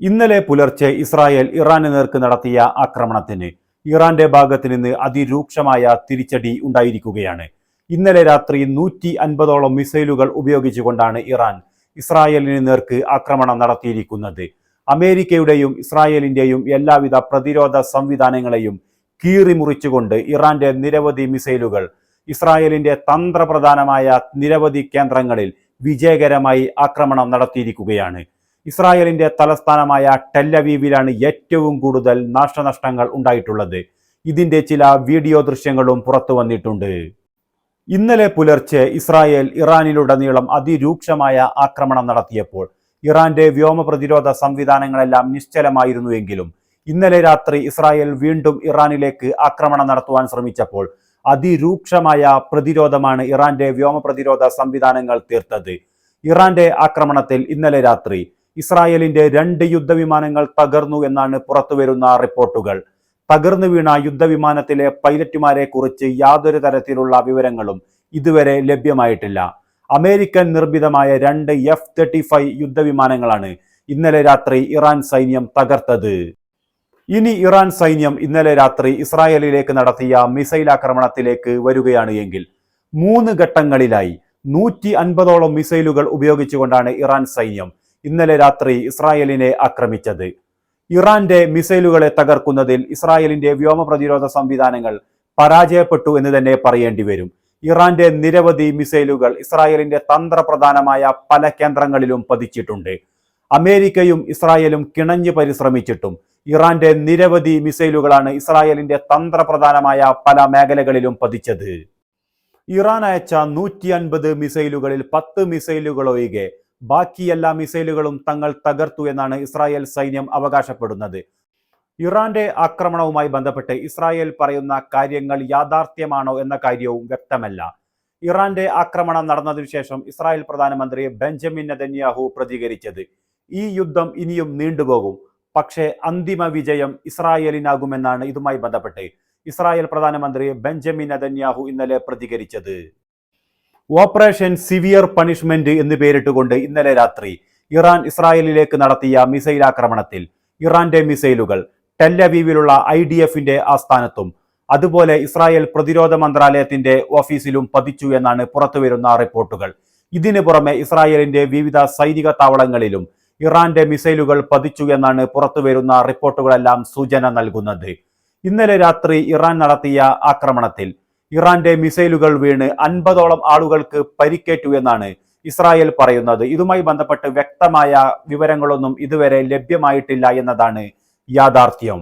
ഇന്നലെ പുലർച്ചെ ഇസ്രായേൽ ഇറാന് നേർക്ക് നടത്തിയ ആക്രമണത്തിന് ഇറാന്റെ ഭാഗത്ത് നിന്ന് അതിരൂക്ഷമായ തിരിച്ചടി ഉണ്ടായിരിക്കുകയാണ്. ഇന്നലെ രാത്രി നൂറ്റി അൻപതോളം മിസൈലുകൾ ഉപയോഗിച്ചുകൊണ്ടാണ് ഇറാൻ ഇസ്രായേലിന് നേർക്ക് ആക്രമണം നടത്തിയിരിക്കുന്നത്. അമേരിക്കയുടെയും ഇസ്രായേലിന്റെയും എല്ലാവിധ പ്രതിരോധ സംവിധാനങ്ങളെയും കീറിമുറിച്ചുകൊണ്ട് ഇറാന്റെ നിരവധി മിസൈലുകൾ ഇസ്രായേലിന്റെ തന്ത്രപ്രധാനമായ നിരവധി കേന്ദ്രങ്ങളിൽ വിജയകരമായി ആക്രമണം നടത്തിയിരിക്കുകയാണ്. ഇസ്രായേലിന്റെ തലസ്ഥാനമായ ടെല്ലവീവിലാണ് ഏറ്റവും കൂടുതൽ നാശനഷ്ടങ്ങൾ ഉണ്ടായിട്ടുള്ളത്. ഇതിന്റെ ചില വീഡിയോ ദൃശ്യങ്ങളും പുറത്തു വന്നിട്ടുണ്ട്. ഇന്നലെ പുലർച്ചെ ഇസ്രായേൽ ഇറാനിലുടനീളം അതിരൂക്ഷമായ ആക്രമണം നടത്തിയപ്പോൾ ഇറാന്റെ വ്യോമ പ്രതിരോധ സംവിധാനങ്ങളെല്ലാം നിശ്ചലമായിരുന്നുവെങ്കിലും ഇന്നലെ രാത്രി ഇസ്രായേൽ വീണ്ടും ഇറാനിലേക്ക് ആക്രമണം നടത്തുവാൻ ശ്രമിച്ചപ്പോൾ അതിരൂക്ഷമായ പ്രതിരോധമാണ് ഇറാന്റെ വ്യോമ പ്രതിരോധ സംവിധാനങ്ങൾ തീർത്തത്. ഇറാന്റെ ആക്രമണത്തിൽ ഇന്നലെ രാത്രി ഇസ്രായേലിന്റെ രണ്ട് യുദ്ധവിമാനങ്ങൾ തകർന്നു എന്നാണ് പുറത്തുവരുന്ന റിപ്പോർട്ടുകൾ. തകർന്നു വീണ യുദ്ധവിമാനത്തിലെ പൈലറ്റുമാരെ കുറിച്ച് യാതൊരു തരത്തിലുള്ള വിവരങ്ങളും ഇതുവരെ ലഭ്യമായിട്ടില്ല. അമേരിക്കൻ നിർമ്മിതമായ രണ്ട് എഫ് തേർട്ടി ഫൈവ് യുദ്ധവിമാനങ്ങളാണ് ഇന്നലെ രാത്രി ഇറാൻ സൈന്യം തകർത്തത്. ഇനി ഇറാൻ സൈന്യം ഇന്നലെ രാത്രി ഇസ്രായേലിലേക്ക് നടത്തിയ മിസൈൽ ആക്രമണത്തിലേക്ക് വരികയാണ് എങ്കിൽ മൂന്ന് ഘട്ടങ്ങളിലായി നൂറ്റി അൻപതോളം മിസൈലുകൾ ഉപയോഗിച്ചുകൊണ്ടാണ് ഇറാൻ സൈന്യം ഇന്നലെ രാത്രി ഇസ്രായേലിനെ ആക്രമിച്ചത്. ഇറാന്റെ മിസൈലുകളെ തകർക്കുന്നതിൽ ഇസ്രായേലിന്റെ വ്യോമ പ്രതിരോധ സംവിധാനങ്ങൾ പരാജയപ്പെട്ടു എന്ന് തന്നെ പറയേണ്ടി വരും. ഇറാന്റെ നിരവധി മിസൈലുകൾ ഇസ്രായേലിന്റെ തന്ത്രപ്രധാനമായ പല കേന്ദ്രങ്ങളിലും പതിച്ചിട്ടുണ്ട്. അമേരിക്കയും ഇസ്രായേലും കിണഞ്ഞു പരിശ്രമിച്ചിട്ടും ഇറാന്റെ നിരവധി മിസൈലുകളാണ് ഇസ്രായേലിന്റെ തന്ത്രപ്രധാനമായ പല മേഖലകളിലും പതിച്ചത്. ഇറാൻ അയച്ച നൂറ്റി അൻപത് മിസൈലുകളിൽ പത്ത് മിസൈലുകൾ ഒഴികെ ബാക്കി എല്ലാ മിസൈലുകളും തങ്ങൾ തകർത്തു എന്നാണ് ഇസ്രായേൽ സൈന്യം അവകാശപ്പെടുന്നത്. ഇറാന്റെ ആക്രമണവുമായി ബന്ധപ്പെട്ട് ഇസ്രായേൽ പറയുന്ന കാര്യങ്ങൾ യാഥാർത്ഥ്യമാണോ എന്ന കാര്യവും വ്യക്തമല്ല. ഇറാന്റെ ആക്രമണം നടന്നതിനു ശേഷം ഇസ്രായേൽ പ്രധാനമന്ത്രി ബെഞ്ചമിൻ നെതന്യാഹു പ്രതികരിച്ചത് ഈ യുദ്ധം ഇനിയും നീണ്ടുപോകും. പക്ഷേ അന്തിമ വിജയം ഇസ്രായേലിനാകുമെന്നാണ് ഇതുമായി ബന്ധപ്പെട്ട് ഇസ്രായേൽ പ്രധാനമന്ത്രി ബെഞ്ചമിൻ നെതന്യാഹു ഇന്നലെ പ്രതികരിച്ചത്. ഓപ്പറേഷൻ സിവിയർ പണിഷ്മെന്റ് എന്ന് പേരിട്ടുകൊണ്ട് ഇന്നലെ രാത്രി ഇറാൻ ഇസ്രായേലിലേക്ക് നടത്തിയ മിസൈൽ ആക്രമണത്തിൽ ഇറാന്റെ മിസൈലുകൾ ടെല്ലവീവിലുള്ള ഐ ഡി എഫിന്റെ ആസ്ഥാനത്തും അതുപോലെ ഇസ്രായേൽ പ്രതിരോധ മന്ത്രാലയത്തിന്റെ ഓഫീസിലും പതിച്ചു എന്നാണ് പുറത്തുവരുന്ന റിപ്പോർട്ടുകൾ. ഇതിനു പുറമെ ഇസ്രായേലിന്റെ വിവിധ സൈനിക താവളങ്ങളിലും ഇറാന്റെ മിസൈലുകൾ പതിച്ചു എന്നാണ് പുറത്തുവരുന്ന റിപ്പോർട്ടുകളെല്ലാം സൂചന നൽകുന്നത്. ഇന്നലെ രാത്രി ഇറാൻ നടത്തിയ ആക്രമണത്തിൽ ഇറാന്റെ മിസൈലുകൾ വീണ് അൻപതോളം ആളുകൾക്ക് പരിക്കേറ്റു എന്നാണ് ഇസ്രായേൽ പറയുന്നത്. ഇതുമായി ബന്ധപ്പെട്ട് വ്യക്തമായ വിവരങ്ങളൊന്നും ഇതുവരെ ലഭ്യമായിട്ടില്ല എന്നതാണ് യാഥാർത്ഥ്യം.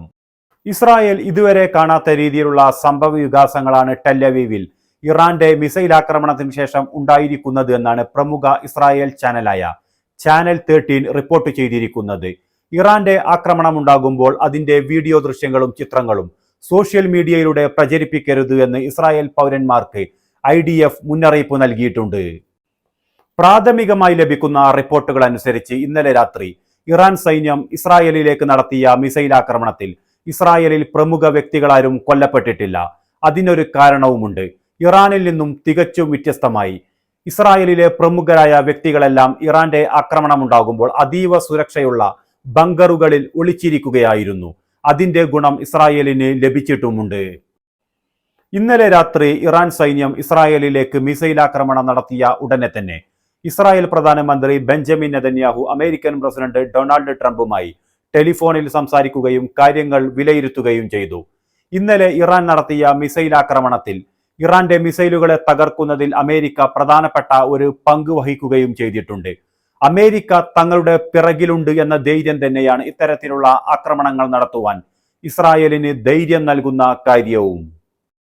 ഇസ്രായേൽ ഇതുവരെ കാണാത്ത രീതിയിലുള്ള സംഭവ വികാസങ്ങളാണ് ടെല്ലവീവിൽ ഇറാന്റെ മിസൈൽ ആക്രമണത്തിന് ശേഷം ഉണ്ടായിരിക്കുന്നത് എന്നാണ് പ്രമുഖ ഇസ്രായേൽ ചാനലായ ചാനൽ തേർട്ടീൻ റിപ്പോർട്ട് ചെയ്തിരിക്കുന്നത്. ഇറാന്റെ ആക്രമണം ഉണ്ടാകുമ്പോൾ അതിന്റെ വീഡിയോ ദൃശ്യങ്ങളും ചിത്രങ്ങളും സോഷ്യൽ മീഡിയയിലൂടെ പ്രചരിപ്പിക്കരുത് എന്ന് ഇസ്രായേൽ പൗരന്മാർക്ക് ഐ ഡി എഫ് മുന്നറിയിപ്പ് നൽകിയിട്ടുണ്ട്. പ്രാഥമികമായി ലഭിക്കുന്ന റിപ്പോർട്ടുകൾ അനുസരിച്ച് ഇന്നലെ രാത്രി ഇറാൻ സൈന്യം ഇസ്രായേലിലേക്ക് നടത്തിയ മിസൈൽ ആക്രമണത്തിൽ ഇസ്രായേലിൽ പ്രമുഖ വ്യക്തികളാരും കൊല്ലപ്പെട്ടിട്ടില്ല. അതിനൊരു കാരണവുമുണ്ട്. ഇറാനിൽ നിന്നും തികച്ചും വ്യത്യസ്തമായി. ഇസ്രായേലിലെ പ്രമുഖരായ വ്യക്തികളെല്ലാം ഇറാന്റെ ആക്രമണമുണ്ടാകുമ്പോൾ അതീവ സുരക്ഷയുള്ള ബങ്കറുകളിൽ ഒളിച്ചിരിക്കുകയായിരുന്നു. അതിന്റെ ഗുണം ഇസ്രായേലിന് ലഭിച്ചിട്ടുമുണ്ട്. ഇന്നലെ രാത്രി ഇറാൻ സൈന്യം ഇസ്രായേലിലേക്ക് മിസൈൽ ആക്രമണം നടത്തിയ ഉടനെ തന്നെ ഇസ്രായേൽ പ്രധാനമന്ത്രി Benjamin Netanyahu American president Donald ട്രംപുമായി ടെലിഫോണിൽ സംസാരിക്കുകയും കാര്യങ്ങൾ വിലയിരുത്തുകയും ചെയ്തു. ഇന്നലെ ഇറാൻ നടത്തിയ മിസൈൽ ആക്രമണത്തിൽ ഇറാന്റെ മിസൈലുകളെ തകർക്കുന്നതിൽ അമേരിക്ക പ്രധാനപ്പെട്ട ഒരു പങ്ക് വഹിക്കുകയും ചെയ്തിട്ടുണ്ട്. അമേരിക്ക തങ്ങളുടെ പിറകിലുണ്ട് എന്ന ധൈര്യം തന്നെയാണ് ഇത്തരത്തിലുള്ള ആക്രമണങ്ങൾ നടത്തുവാൻ. ഇസ്രായേലിന് ധൈര്യം നൽകുന്ന കാര്യവും.